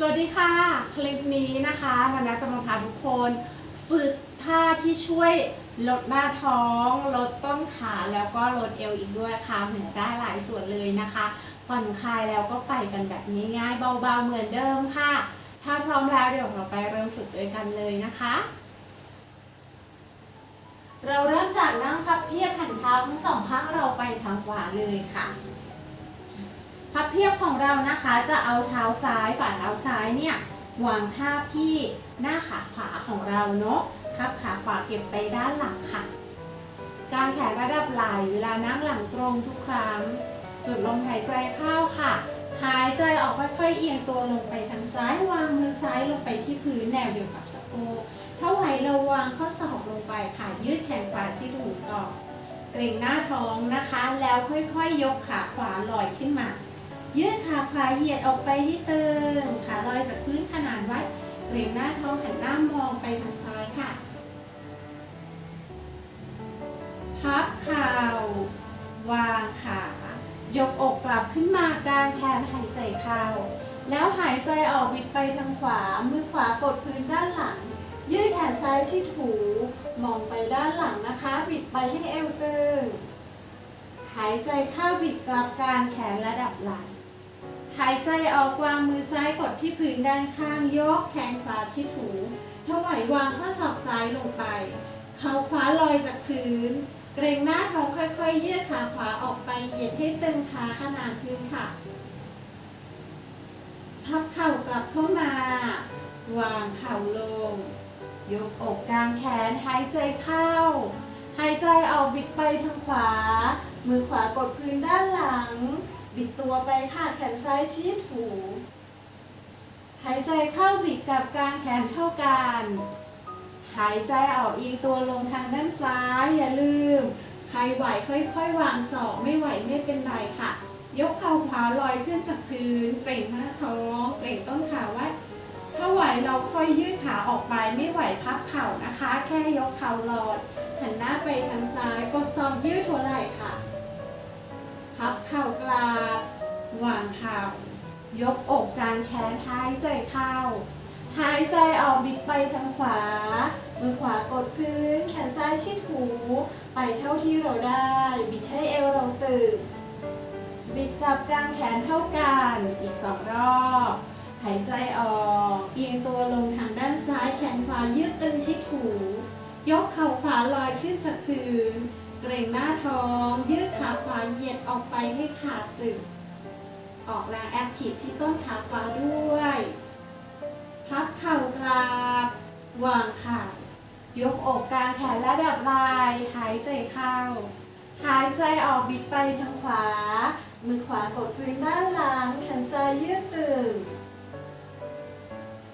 สวัสดีค่ะ คลิปนี้นะคะนานาจะมาพาทุกคนฝึกท่าที่ช่วยลดหน้าท้อง ลดต้นขาแล้วก็ลดเอวอีกด้วยค่ะเหมือนได้หลายส่วนเลยนะคะผ่อนคลายแล้วก็ไปกันแบบง่ายๆเบาๆเหมือนเดิมค่ะ ถ้าพร้อมแล้วเดี๋ยวเราไปเริ่มฝึกด้วยกันเลยนะคะ เราเริ่มจากนั่งพับเพียบหันเท้าทั้งสองข้างเราไปทางขวาเลยค่ะ พับเพียบของเรานะคะจะเอาเท้าซ้ายฝ่าเท้าซ้ายเนี่ยวางทาบที่หน้าขาขวาของเราเนาะทับขาขวาเก็บไปด้านหลังค่ะการแขนระดับไหล่เวลานั่งหลังตรงทุกครั้งสุดลมหายใจเข้าค่ะ หายใจออกค่อยๆเอียงตัวลงไปทางซ้ายวางมือซ้ายลงไปที่พื้นแนวเดียวกับสะโพกถ้าไหวเราวางข้อศอกลงไปค่ะ ยืดแขนขวาชิดหูก่อนเกร็งหน้าท้องนะคะ แล้วค่อยๆยกขาขวาลอยขึ้นมา ยืดขาขวาเหยียดออกไปที่เติมขาลอยจากพื้นขนาดไว้เกรงหน้าท้องหันหน้ามองไปทางซ้ายค่ะ พับเข่าวางขายกอกกลับขึ้นมากลางแขนหายใจเข้าแล้วหายใจออกบิดไปทางขวา มือขวากดพื้นด้านหลัง ยืดแขนซ้ายชิดหู มองไปด้านหลังนะคะ บิดไปให้เอวตึง หายใจเข้าบิดกลับกลางแขนระดับหล่ หายใจออกวางมือซ้ายกดที่พื้นด้านข้างยกแขนขวาชิดหูถ้าไหวางข้อศอกซ้ายลงไป เข่าขวาลอยจากพื้น เกรงหน้าท้องค่อยๆ ยืดขาขวาออกไปเหยียดให้ตึงขาขนาดพื้นค่ะ พับเข่ากลับเข้ามา วางเข่าลง ยกอกกลางแขนหายใจเข้า หายใจออกบิดไปทางขวา มือขวากดพื้นด้านหลัง บิดตัวไปค่ะแขนซ้ายชิดหูหายใจเข้าบิดกับกลางแขนเท่ากัน หายใจออกเอียงตัวลงทางด้านซ้าย อย่าลืม ใครไหวค่อยๆ วางศอกไม่ไหวไม่เป็นไรค่ะ ยกเข่าขวาลอยขึ้นจากพื้นเกร็งหน้าท้องเกร็งต้นขาไว้ถ้าไหวเราค่อยยืดขาออกไปไม่ไหวพับเข่านะคะ แค่ยกเข่าลอยหันหน้าไปทางซ้ายกดซองยืดหัวไหล่ค่ะ พับเข่ากลาบวางเข่ายกอกกลางแขนหายใจเข้า หายใจออกบิดไปทางขวา มือขวากดพื้น แขนซ้ายชิดหู ไปเท่าที่เราได้ บิดให้เอวเราตึงบิดกลับกลางแขนเท่ากันอีกสองรอบ หายใจออกเอียงตัวลงทางด้านซ้ายแขนขวายืดตึงชิดหู ยกเข่าขวาลอยขึ้นจากพื้น เกรงหน้าท้อง ยืดขาขวาเหยียดออกไปให้ขาตึง ออกแรงแอคทีฟที่ต้นขาขวาด้วย พับเข่ากราบ วางขายกอกกลางแขนระดับไหล่หายใจเข้า หายใจออกบิดไปทางขวา มือขวากดพื้นด้านหลังแขนซ้ายยืดตึง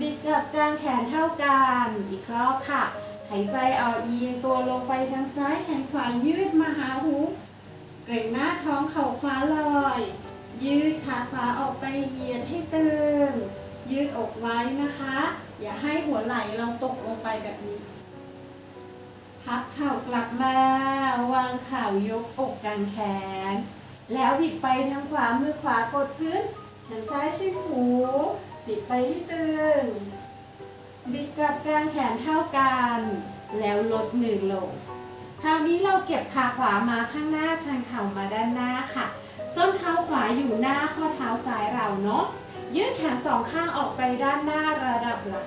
บิดกับกลางแขนเท่ากัน อีกรอบค่ะ หายใจออกเอียงตัวลงไปทางซ้ายแขนขวายืดมาหาหูเกร็งหน้าท้องเข่าขวาลอย ยืดขาขวาออกไปเหยียดให้ตึงยืดอกไว้นะคะ อย่าให้หัวไหล่เราตกลงไปแบบนี้ พับเข่ากลับมาวางเข่ายกอกกางแขน แล้วบิดไปทางขวามือขวากดพื้นแขนซ้ายชิดหูบิดไปที่ตึง บิดกับกลางแขนเท่ากัน แล้วลดมือลง คราวนี้เราเก็บขาขวามาข้างหน้าชันเข่ามาด้านหน้าค่ะ ส้นเท้าขวาอยู่หน้าข้อเท้าซ้ายเราเนาะ ยืดแขนสองข้างออกไปด้านหน้าระดับไหล่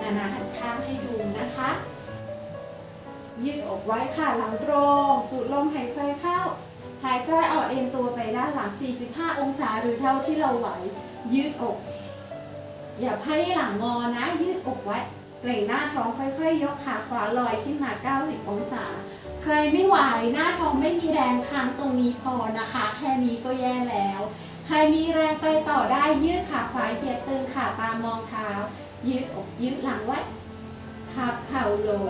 นานาหันข้างให้ดูนะคะ ยืดอกไว้ค่ะหลังตรง สูดลมหายใจเข้า หายใจออกเอ็นตัวไปด้านหลัง 45 องศาหรือเท่าที่เราไหว ยืดอก อย่าไพ่หลังงอนะยืดอกไว้เกรงหน้าท้องค่อยๆ ยกขาขวาลอยขึ้นมา 90 องศา ใครไม่ไหวหน้าท้องไม่มีแรงค้างตรงนี้พอนะคะ แค่นี้ก็แย่แล้ว ใครมีแรงไปต่อได้ยืดขาขวาเหยียดตึงขาตามองเท้า ยืดอกยืดหลังไว้พับเข่าลง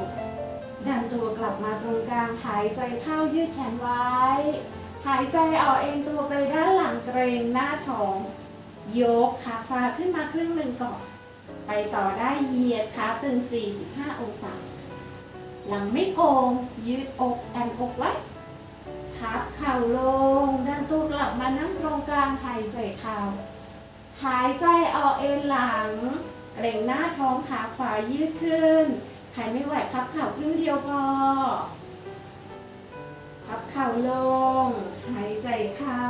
ดันตัวกลับมาตรงกลางหายใจเข้ายืดแขนไว้ หายใจออกเอ็นตัวไปด้านหลังเกรงหน้าท้อง ยกขาขวาขึ้นมาครึ่งหนึ่งก่อน ไปต่อได้เหยียดขาตึง 45 องศา หลังไม่โกง ยืดอกแอนอกไว้ พับเข่าลงดันตัวกลับมานั่งตรงกลางหายใจเข้าหายใจออกเอ็นหลัง เกร็งหน้าท้องขาขวายืดขึ้น ใครไม่ไหวพับเข่าครึ่งเดียวพอ พับเข่าลง หายใจเข้า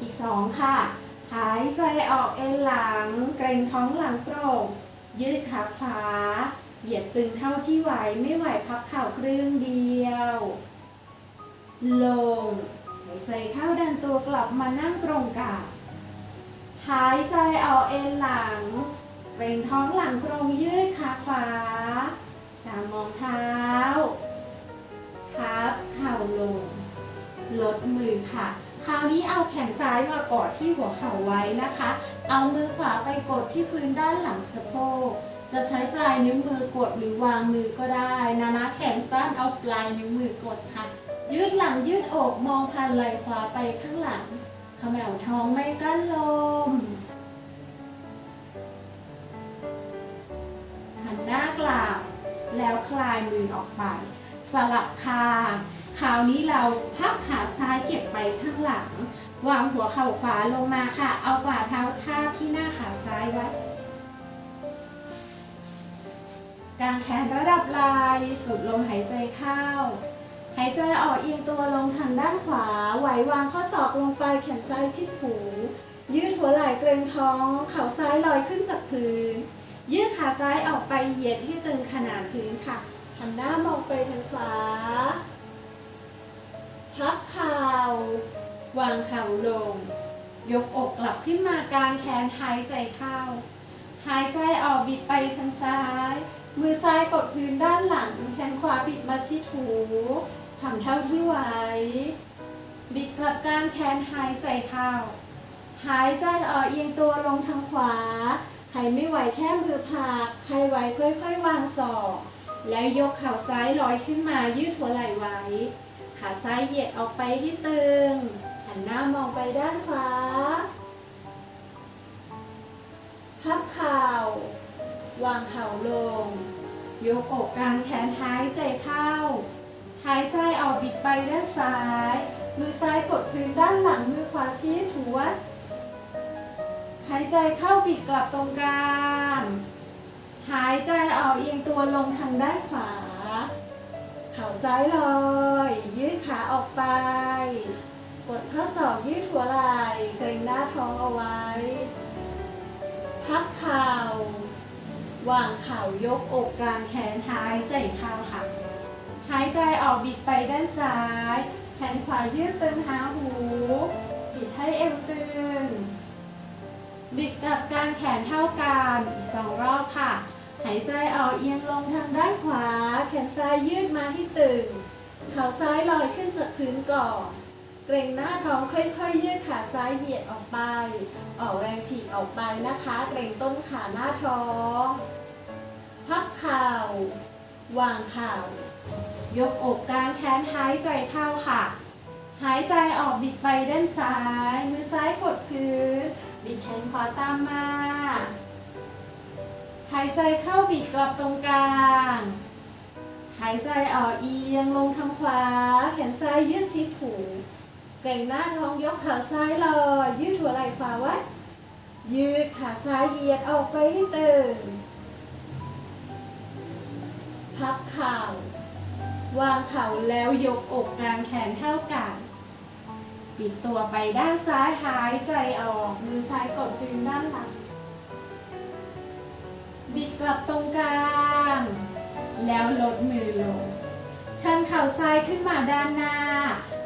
อีกสองค่ะ หายใจออกเอ็นหลัง เกรงท้องหลังตรง ยืดขาขวา เหยียดตึงเท่าที่ไหว ไม่ไหวพับเข่าครึ่งเดียว ลง หายใจเข้าดันตัวกลับมานั่งตรงกับหายใจออกเอ็นหลัง เกรงท้องหลังตรงยืดขาขวา ตามมองเท้า พับเข่าลง ลดมือค่ะ คราวนี้เอาแขนซ้ายมากอดที่หัวเข่าไว้นะคะ เอามือขวาไปกดที่พื้นด้านหลังสะโพก จะใช้ปลายนิ้วมือกดหรือวางมือก็ได้นะนะแขนสั้นเอาปลายนิ้วมือกดค่ะ ยืดหลังยืดอกมองผ่านไหล่ขวาไปข้างหลังขมวท้องไม่กั้นลม หันหน้ากลับแล้วคลายมือออกไป สลับคาง คราวนี้เราพับขาซ้ายเก็บไปข้างหลัง วางหัวเข่าขวาลงมาค่ะ เอาฝ่าเท้าทาบที่หน้าขาซ้ายไว้กางแขนระดับไหล่สูดลมหายใจเข้า หายใจออกเอียงตัวลงทางด้านขวา ไหววางข้อศอกลงไปแขนซ้ายชิดหู ยืดหัวไหล่เกรงท้อง เข่าซ้ายลอยขึ้นจากพื้น ยืดขาซ้ายออกไปเหยียดให้ตึงขนาดพื้นค่ะหันหน้ามองไปทางขวา พับเข่าวางเข่าลง ยกอกกลับขึ้นมากางแขนหายใจเข้า หายใจออกบิดไปทางซ้าย มือซ้ายกดพื้นด้านหลัง แขนขวาบิดมาชิดหูทำเท่าที่ไหว บิดกลับกางแขนหายใจเข้า หายใจออกเอียงตัวลงทางขวา ใครไม่ไหวแค่มือผัก ใครไหวค่อยๆวางศอก แล้วยกเข่าซ้ายลอยขึ้นมายืดหัวไหล่ไว้ ขาซ้ายเหยียดออกไปที่ตึง หันหน้ามองไปด้านขวา พับเข่า วางเข่าลง ยกอกกลางแขนหายใจเข้า หายใจออกบิดไปด้านซ้าย มือซ้ายกดพื้นด้านหลัง มือขวาชี้ถูวัดหายใจเข้าบิดกลับตรงกลาง หายใจออกเอียงตัวลงทางด้านขวา เข่าซ้ายลอย ยืดขาออกไป กดข้อศอกยืดหัวไหล่เกรงหน้าท้องเอาไว้ พักเข่าวางเข่ายกอกกลางแขนหายใจเข้าค่ะ หายใจออกบิดไปด้านซ้าย แขนขวายืดตึงหาหู บิดให้เอวตึง บิดกับกางแขนเท่ากันอีกสองรอบค่ะ หายใจออกเอียงลงทางด้านขวา แขนซ้ายยืดมาที่ตึง เข่าซ้ายลอยขึ้นจากพื้นก่อน เกรงหน้าท้องค่อยๆ ยืดขาซ้ายเหยียดออกไป ออกแรงถีบออกไปนะคะ เกรงต้นขาหน้าท้อง พับเข่า วางเข่า ยกอกกลางแขนหายใจเข้าค่ะ หายใจออกบิดไปด้านซ้าย มือซ้ายกดพื้น บิดแขนขวาตามมา หายใจเข้าบิดกลับตรงกลาง หายใจออกเอียงลงทางขวา แขนซ้ายยืดชิดหูเกรงหน้าท้องยกขาซ้ายลอยยืดหัวไหล่ขวาไว้ ยืดขาซ้ายเหยียดออกไปให้ตึงพับเข่า วางเข่าแล้วยกอกกลางแขนเท่ากัน ปิดตัวไปด้านซ้ายหายใจออก มือซ้ายกดพื้นด้านหลัง บิดกลับตรงกลาง แล้วลดมือลง ชันเข่าซ้ายขึ้นมาด้านหน้า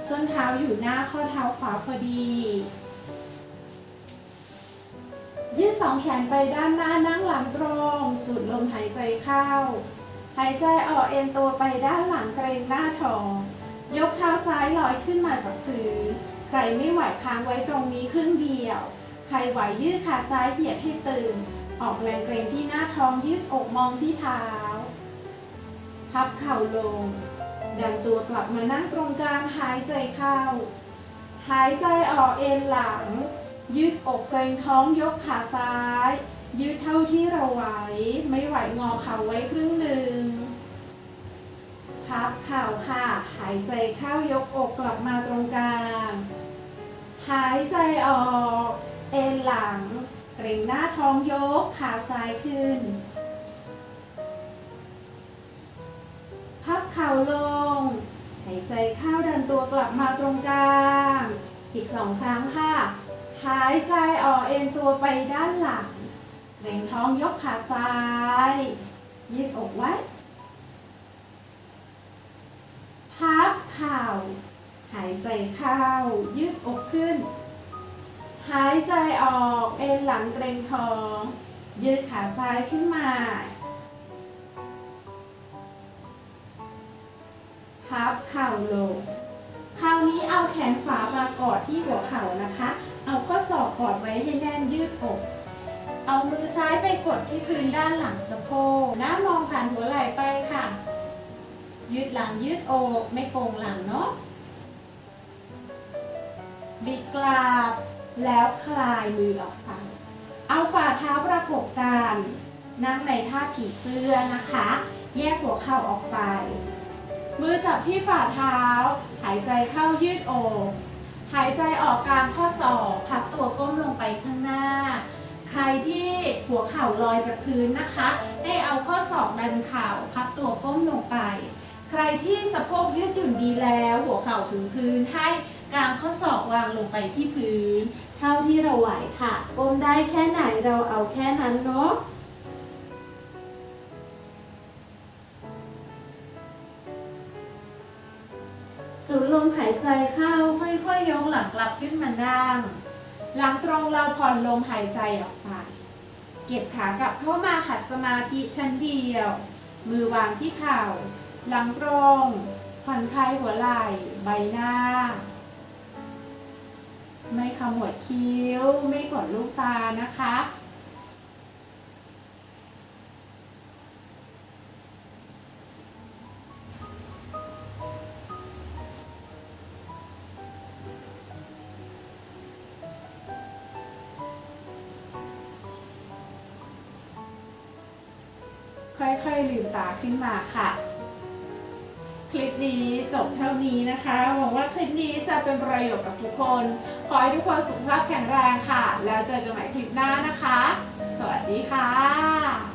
ส้นเท้าอยู่หน้าข้อเท้าขวาพอดี ยืดสองแขนไปด้านหน้านั่งหลังตรง สูดลมหายใจเข้า หายใจออกเอ็นตัวไปด้านหลังเกรงหน้าท้อง ยกเท้าซ้ายลอยขึ้นมาจากพื้น ใครไม่ไหวค้างไว้ตรงนี้ครึ่งเดียว ใครไหวยืดขาซ้ายเหยียดให้ตึง ออกแรงเกรงที่หน้าท้องยืดอกมองที่เท้า พับเข่าลง ดันตัวกลับมานั่งตรงกลางหายใจเข้า หายใจออกเอ็นหลัง ยืดอกเกรงท้องยกขาซ้าย ยืดเท่าที่เราไหว ไม่ไหวงอเข่าไว้ครึ่งหนึ่ง พับเข่าค่ะ หายใจเข้ายกอกกลับมาตรงกลาง หายใจออก เอ็นหลัง เกร็งหน้าท้องยกขาซ้ายขึ้น พับเข่าลง หายใจเข้าดันตัวกลับมาตรงกลาง อีกสองครั้งค่ะ หายใจออกเอ็นตัวไปด้านหลังเร่งท้องยกขาซ้าย ยืดอกไว้ พับเข่า หายใจเข้า ยืดอกขึ้น หายใจออกเอ็นหลังเกรงท้อง ยืดขาซ้ายขึ้นมา พับเข่าลง คราวนี้เอาแขนขวามากอดที่หัวเข่านะคะ เอาข้อศอกกอดไว้ให้แน่นยืดอก เอามือซ้ายไปกดที่พื้นด้านหลังสะโพกหน้ามองผ่านหัวไหล่ไปค่ะ ยืดหลังยืดอกไม่โกงหลังเนาะบิดกราบ แล้วคลายมือออกไป เอาฝ่าเท้าประกบกันนั่งในท่าผีเสื้อนะคะ แยกหัวเข่าออกไป มือจับที่ฝ่าเท้า หายใจเข้ายืดอกหายใจออกกลางข้อศอกพับตัวก้มลงไปข้างหน้า ใครที่หัวเข่าลอยจากพื้นนะคะ ให้เอาข้อศอกดันเข่าพับตัวก้มลงไป ใครที่สะโพกยืดหยุ่นดีแล้ว หัวเข่าถึงพื้นให้กลางข้อศอกวางลงไปที่พื้น เท่าที่เราไหวค่ะก้มได้แค่ไหนเราเอาแค่นั้นเนาะสูดลมหายใจเข้าค่อยๆยกหลังกลับขึ้นมานั่ง หลังตรงเราผ่อนลมหายใจออกไปเก็บขากลับเข้ามาขัดสมาธิชั้นเดียว มือวางที่เข่า หลังตรง ผ่อนคลายหัวไหล่ ใบหน้า ไม่ขมวดคิ้ว ไม่กดลูกตานะคะ ค่อยๆลืมตาขึ้นมาค่ะ คลิปนี้จบเท่านี้นะคะ หวังว่าคลิปนี้จะเป็นประโยชน์กับทุกคน ขอให้ทุกคนสุขภาพแข็งแรงค่ะ แล้วเจอกันใหม่คลิปหน้านะคะ สวัสดีค่ะ